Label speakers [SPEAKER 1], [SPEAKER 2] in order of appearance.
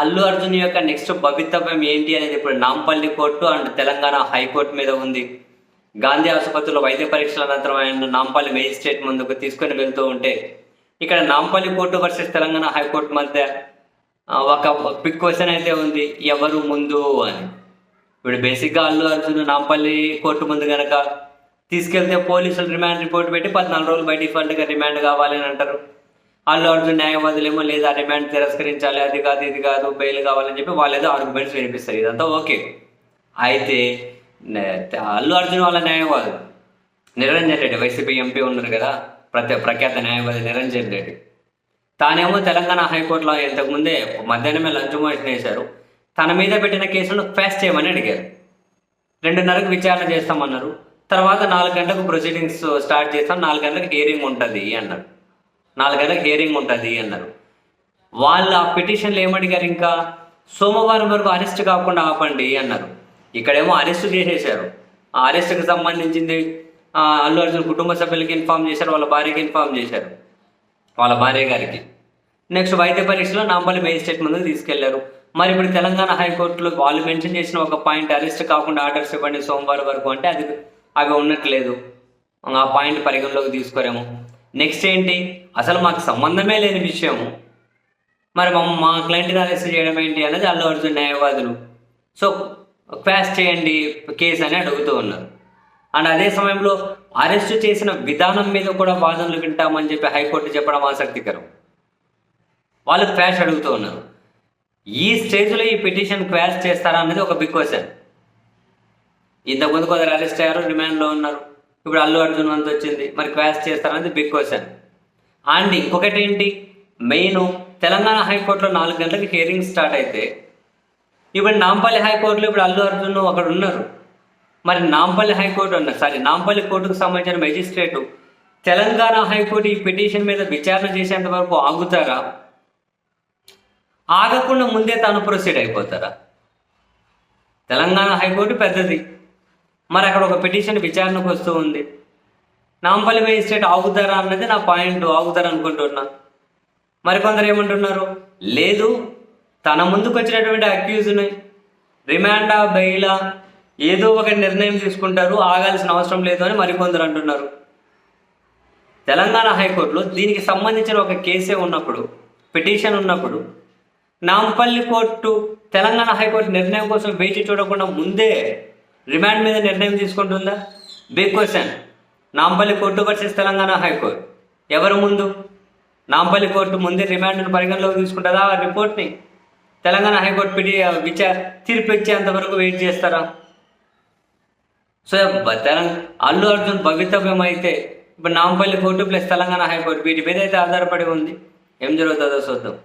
[SPEAKER 1] అల్లు అర్జున్ యొక్క నెక్స్ట్ భవితవ్యం ఏంటి అనేది ఇప్పుడు Nampally court and Telangana high court మీద ఉంది. గాంధీ ఆసుపత్రిలో వైద్య పరీక్షల అనంతరం ఆయన నాంపల్లి మేజిస్ట్రేట్ ముందుకు తీసుకొని వెళ్తూ ఉంటే ఇక్కడ Nampally court versus Telangana high court మధ్య ఒక బిగ్ క్వశ్చన్ అయితే ఉంది. ఎవరు ముందు అని. ఇప్పుడు బేసిక్గా అల్లు అర్జున్ నాంపల్లి కోర్టు ముందు కనుక తీసుకెళ్తే పోలీసులు రిమాండ్ రిపోర్ట్ పెట్టి పద్నాలుగు రోజులు బయట డిఫాల్ట్గా రిమాండ్ కావాలి అని అంటారు. అల్లు అర్జున్ న్యాయవాదులేమో లేదా డిమాండ్ తిరస్కరించాలి అది కాదు ఇది కాదు బెయిల్ కావాలని చెప్పి వాళ్ళు ఏదో ఆర్గ్యుమెంట్స్ వినిపిస్తారు. ఇదంతా ఓకే. అయితే అల్లు అర్జున్ వాళ్ళ న్యాయవాదులు. నిరంజన్ రెడ్డి వైసీపీ ఎంపీ ఉన్నారు కదా ప్రతి ప్రఖ్యాత న్యాయవాది నిరంజన్ రెడ్డి. తానేమో తెలంగాణ హైకోర్టులో ఇంతకుముందే మధ్యాహ్నమే లంచ్ మోషన్ వేశారు. తన మీద పెట్టిన కేసును ఫాస్ట్ చేయమని అడిగారు. రెండున్నరకు విచారణ చేస్తామన్నారు. తర్వాత నాలుగు గంటలకు ప్రొసీడింగ్స్ స్టార్ట్ చేస్తాం నాలుగు గంటలకు హియరింగ్ ఉంటుంది అన్నారు. నాలుగు హియరింగ్ ఉంటుంది అన్నారు. వాళ్ళు ఆ పిటిషన్లు ఏమడిగారు ఇంకా? సోమవారం వరకు అరెస్ట్ కాకుండా ఆపండి అన్నారు. ఇక్కడేమో అరెస్ట్ చేసేశారు. ఆ అరెస్ట్కి సంబంధించింది అల్లు అర్జున్ కుటుంబ సభ్యులకి ఇన్ఫామ్ చేశారు వాళ్ళ భార్యకి ఇన్ఫామ్ చేశారు. వాళ్ళ భార్య గారికి. నెక్స్ట్ వైద్య పరీక్షలో నాంపల్లి మేజిస్ట్రేట్ ముందుకు తీసుకెళ్ళారు. మరి ఇప్పుడు తెలంగాణ హైకోర్టులో వాళ్ళు మెన్షన్ చేసిన ఒక పాయింట్ అరెస్ట్ కాకుండా ఆర్డర్స్ ఇవ్వండి సోమవారం వరకు అంటే అది అవి ఉన్నట్లేదు ఆ పాయింట్ పరిగణలోకి తీసుకోరేమో. నెక్స్ట్ ఏంటి? అసలు మాకు సంబంధమే లేని విషయం. మరి మా మా క్లయింట్ని అరెస్ట్ చేయడం ఏంటి అనేది అల్లు అర్జున్ న్యాయవాదులు. సో క్వాష్ చేయండి కేసు అని అడుగుతూ ఉన్నారు. అండ్ అదే సమయంలో అరెస్ట్ చేసిన విధానం మీద కూడా వాదనలు వింటామని చెప్పి హైకోర్టు చెప్పడం ఆసక్తికరం. వాళ్ళు క్వాష్ అడుగుతూ ఉన్నారు. ఈ స్టేజ్లో ఈ పిటిషన్ క్వాష్ చేస్తారా అనేది ఒక బిగ్ క్వశ్చన్ ఇంతకుముందు కొందరు అరెస్ట్ అయ్యారు రిమాండ్లో ఉన్నారు. ఇప్పుడు అల్లు అర్జున్ అంత వచ్చింది. మరి క్వాష్ చేస్తారనేది బిగ్ క్వశ్చన్ అండ్ ఇంకొకటి ఏంటి మెయిన్ తెలంగాణ హైకోర్టులో నాలుగు గంటలకు హియరింగ్ స్టార్ట్ అయితే ఇప్పుడు నాంపల్లి హైకోర్టులో ఇప్పుడు అల్లు అర్జున్ అక్కడ ఉన్నారు. మరి నాంపల్లి హైకోర్టు అన్నారు. సారీ నాంపల్లి కోర్టుకు సంబంధించిన మెజిస్ట్రేటు తెలంగాణ హైకోర్టు ఈ పిటిషన్ మీద విచారణ చేసేంత వరకు ఆగుతారా? ఆగకుండా ముందే తాను ప్రొసీడ్ అయిపోతారా? తెలంగాణ హైకోర్టు పెద్దది. మరి అక్కడ ఒక పిటిషన్ విచారణకు వస్తూ ఉంది. నాంపల్లి మేజిస్ట్రేట్ ఆగుతారా అన్నది నా పాయింట్ ఆగుతారు అనుకుంటున్నా. మరికొందరు ఏమంటున్నారు? లేదు తన ముందుకు వచ్చినటువంటి అక్యూజ్ని రిమాండా బెయిలా ఏదో ఒక నిర్ణయం తీసుకుంటారు ఆగాల్సిన అవసరం లేదు అని మరికొందరు అంటున్నారు. తెలంగాణ హైకోర్టులో దీనికి సంబంధించిన ఒక కేసే ఉన్నప్పుడు పిటిషన్ ఉన్నప్పుడు నాంపల్లి కోర్టు తెలంగాణ హైకోర్టు నిర్ణయం కోసం వేచి చూడకుండా ముందే రిమాండ్ మీద నిర్ణయం తీసుకుంటుందా? Big question Nampally court versus Telangana high court. ఎవరు ముందు? నాంపల్లి కోర్టు ముందే రిమాండ్ను పరిగణలోకి తీసుకుంటుందా? ఆ రిపోర్ట్ని తెలంగాణ హైకోర్టు పిటి విచార తీర్పు ఇచ్చేంత వరకు వెయిట్ చేస్తారా? సో తెలంగాణ అల్లు అర్జున్ భవితవ్యం అయితే ఇప్పుడు Nampally court plus Telangana high court వీటి మీద అయితే ఆధారపడి ఉంది. ఏం జరుగుతుందో చూద్దాం.